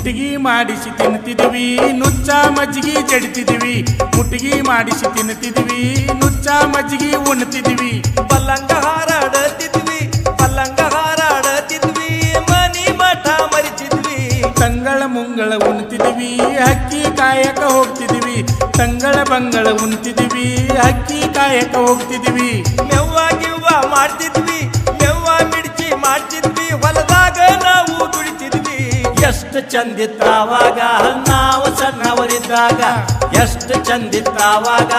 ಮುಟ್ಟಿಗೆ ಮಾಡಿಸಿ ತಿನ್ನುತ್ತಿದ್ವಿ. ನುಚ್ಚ ಮಜ್ಜಿಗೆ ಜಡಿತಿದ್ವಿ. ಮುಟ್ಟಿಗೆ ಮಾಡಿಸಿ ತಿನ್ನುತ್ತಿದ್ವಿ. ನುಚ್ಚ ಮಜ್ಜಿಗೆ ಉಣ್ತಿದ್ವಿ ಪಲ್ಲಂಗ ಹಾರಾಡತಿದ್ವಿ ಪಲ್ಲಂಗ ಹಾರಾಡತಿದ್ವಿ ಮನಿ ಮಠ ಮರಿತಿದ್ವಿ. ತಂಗಳ ಮುಂಗಳ ಉಣ್ತಿದ್ವಿ ಹಕ್ಕಿ ಕಾಯಕ ಹೋಗ್ತಿದ್ವಿ. ತಂಗಳ ಬಂಗಳ ಉಣ್ತಿದ್ವಿ ಹಕ್ಕಿ ಕಾಯಕ ಹೋಗ್ತಿದ್ವಿ. ಮೆವ್ವ ಗಿವ್ವ ಮಾಡ್ತಿದ್ವಿ. ಚಂದಿತ್ತಾವಾಗ ನಾವು ಸಣ್ಣವರಿದ್ದಾಗ. ಎಷ್ಟು ಚಂದಿತ್ತಾವಾಗ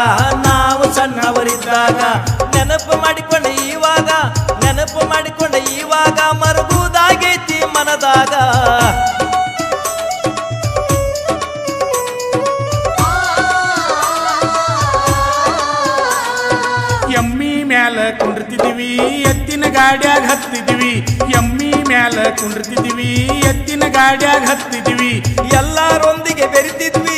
ನಾವು ಸಣ್ಣವರಿದ್ದಾಗ. ನೆನಪು ಮಾಡಿಕೊಂಡ ಇವಾಗ ನೆನಪು ಮಾಡಿಕೊಂಡ ಇವಾಗ ಮರಗುದಾಗೈತಿ ಮನದಾಗ. ಎಮ್ಮಿ ಮ್ಯಾಲ ಕುಂಡ್ರತಿದ್ವಿ, ಎತ್ತಿನ ಗಾಡ್ಯಾಗ ಹತ್ತಿದ್ವಿ. ಎಮ್ಮಿ ಮ್ಯಾಲ ಕುಂಡ್ರತಿದ್ವಿ, ಎತ್ತಿನ ಗಾಡ್ಯಾಗ ಹತ್ತಿದ್ವಿ. ಎಲ್ಲಾರೊಂದಿಗೆ ಬೆರಿತಿದ್ವಿ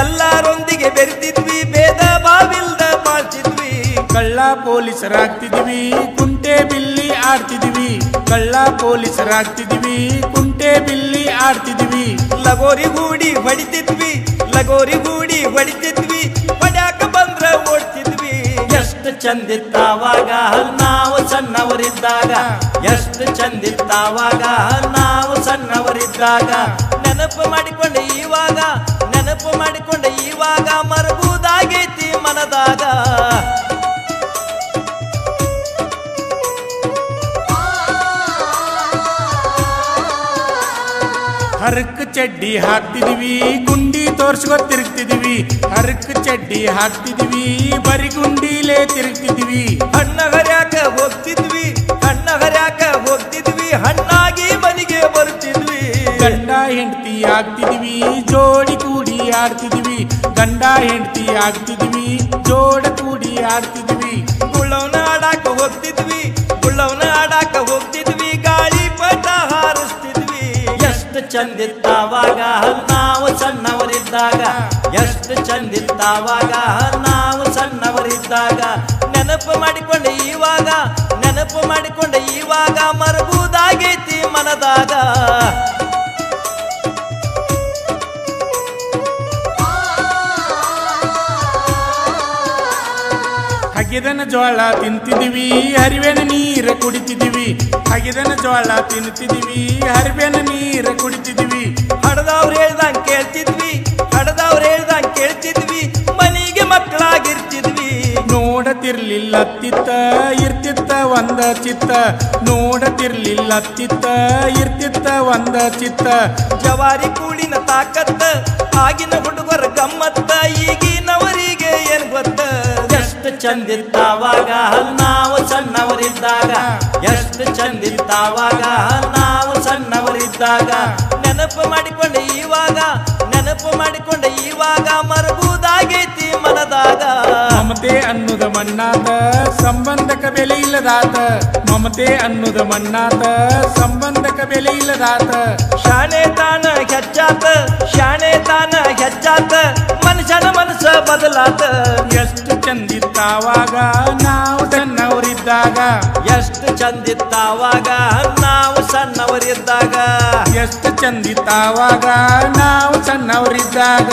ಎಲ್ಲಾರೊಂದಿಗೆ ಬೆರಿತಿದ್ವಿ, ಭೇದ ಬಾವಿಲ್ದ ಮಾಡ್ತಿದ್ವಿ ಕಳ್ಳ ಪೊಲೀಸರಾಗ್ತಿದ್ವಿ, ಕುಂಟೆ ಬಿಲ್ಲಿ ಆಡ್ತಿದ್ವಿ. ಕಳ್ಳ ಪೊಲೀಸರಾಗ್ತಿದ್ವಿ, ಕುಂಟೆ ಬಿಲ್ಲಿ ಆಡ್ತಿದ್ವಿ. ಲಗೋರಿ ಗೂಡಿ ಹೊಡಿತಿದ್ವಿ, ಲಗೋರಿ ಗೂಡಿ ಹೊಡಿತಿದ್ವಿ. ಚಂದಿತ್ತಾವಾಗ ನಾವು ಸಣ್ಣವರಿದ್ದಾಗ. ಎಷ್ಟು ಚಂದಿತ್ತಾವಾಗ ನಾವು ಸಣ್ಣವರಿದ್ದಾಗ. ನೆನಪು ಮಾಡಿಕೊಂಡ ಇವಾಗ ನೆನಪು ಮಾಡಿಕೊಂಡ ಇವಾಗ ಮರಗುದಾಗೈತಿ ಮನದಾಗ. ಹರಕ್ ಚಡ್ಡಿ ಹಾಕ್ತಿದ್ವಿ ಗುಂಡಿ ತೋರ್ಸ್ಕೊ ತಿರುಗ್ತಿದ್ವಿ ಹರಕ್ ಚಡ್ಡಿ ಹಾಕ್ತಿದ್ವಿ. ಬರಿ ಗುಂಡಿಲೇ ತಿರುಗ್ತಿದ್ವಿ. ಹಣ್ಣ ಹರ್ಯಾಕ ಹೋಗ್ತಿದ್ವಿ. ಹಣ್ಣ ಹರ್ಯಾಕ ಹೋಗ್ತಿದ್ವಿ. ಹಣ್ಣಾಗಿ ಮನೆಗೆ ಬರ್ತಿದ್ವಿ ಗಂಡ ಹೆಂಡತಿ ಆಗ್ತಿದ್ವಿ. ಜೋಡಿ ಕೂಡಿ ಆಡ್ತಿದ್ವಿ. ಗಂಡ ಹೆಂಡತಿ ಆಗ್ತಿದ್ವಿ. ಜೋಡ ಕೂಡಿ ಆಡ್ತಿದ್ವಿ. ಗುಳ್ಳವನ ಆಡಾಕ ಹೋಗ್ತಿದ್ವಿ. ಗುಳ್ಳವನ ಆಡಾಕ ಹೋಗ್ತಿದ್ವಿ. ಗಾಳಿ ಪಟ ಹಾರಿಸ್ತಿದ್ವಿ. ಎಷ್ಟು ಚಂದಿತ್ತಾವಾಗ. ನಾವು ಸಣ್ಣವರಿದ್ದಾಗ ಎಷ್ಟು ಚಂದಿತ್ತಾವಾಗ? ನಾವು ಸಣ್ಣವರಿದ್ದಾಗ ನೆನಪು ಮಾಡಿಕೊಂಡ ಇವಾಗ ನೆನಪು ಮಾಡಿಕೊಂಡ ಇವಾಗ ಮರಗುದಾಗೈತಿ ಮನದಾಗ. ಹಗಿದನ ಜೋಳ ತಿಂತಿದ್ವಿ ಹರಿವೆನ ನೀರು ಕುಡಿತಿದ್ವಿ ಹಗಿದನ ಜೋಳ ತಿಂತಿದೀವಿ ಹರಿವೆನ ನೀರು ಕುಡಿತಿದೀವಿ ಹಡದವ್ರು ಹೇಳ್ದಂಗೆ ಕೇಳ್ತಿದ್ವಿ ನೋಡತಿರ್ಲಿಲ್ಲ ತಿತ್ತ ಇರ್ತಿತ್ತ ಒಂದ ಚಿತ್ತ. ನೋಡತಿರ್ಲಿಲ್ಲ ತಿತ್ತ ಇರ್ತಿತ್ತ ಒಂದ ಚಿತ್ತ. ಜವಾರಿ ಕೂಳಿನ ತಾಕತ್ತ ಆಗಿನ ಹುಡುಗರ ಗಮ್ಮತ್ತ ಈಗಿನವರಿಗೆ ಏನ್ ಗೊತ್ತ? ಎಷ್ಟು ಚಂದಿತ್ತಾವಾಗ ನಾವು ಸಣ್ಣವರಿದ್ದಾಗ ಎಷ್ಟು ಚಂದಿತ್ತಾವಾಗ ನಾವು ಸಣ್ಣವರಿದ್ದಾಗ ನೆನಪು ಮಾಡಿಕೊಂಡ ಇವಾಗ ನೆನಪು ಮಾಡಿಕೊಂಡ ಇವಾಗ ಮಮತೆ ಅನ್ನುದ ಮಣ್ಣಾತ ಸಂಬಂಧಕ ಬೆಲೆ ಇಲ್ಲದಾತ. ಮಮತೆ ಅನ್ನುದ ಮಣ್ಣಾತ ಸಂಬಂಧಕ ಬೆಲೆ ಇಲ್ಲದಾತ. ಶಾಣೆ ತಾನ ಹೆಚ್ಚಾತ ಶಾಣೆ ತಾನ ಹೆಚ್ಚಾತ. ಮನುಷ್ಯನ ಮನಸ್ಸ ಬದಲಾತ. ಎಷ್ಟು ಚಂದಿತ್ತಾವಾಗ ನಾವು ಸಣ್ಣವರಿದ್ದಾಗ. ಎಷ್ಟು ಚಂದಿತ್ತಾವಾಗ ನಾವು ಸಣ್ಣವರಿದ್ದಾಗ. ಎಷ್ಟು ಚಂದಿತ್ತಾವಾಗ ನಾವು ಸಣ್ಣವರಿದ್ದಾಗ.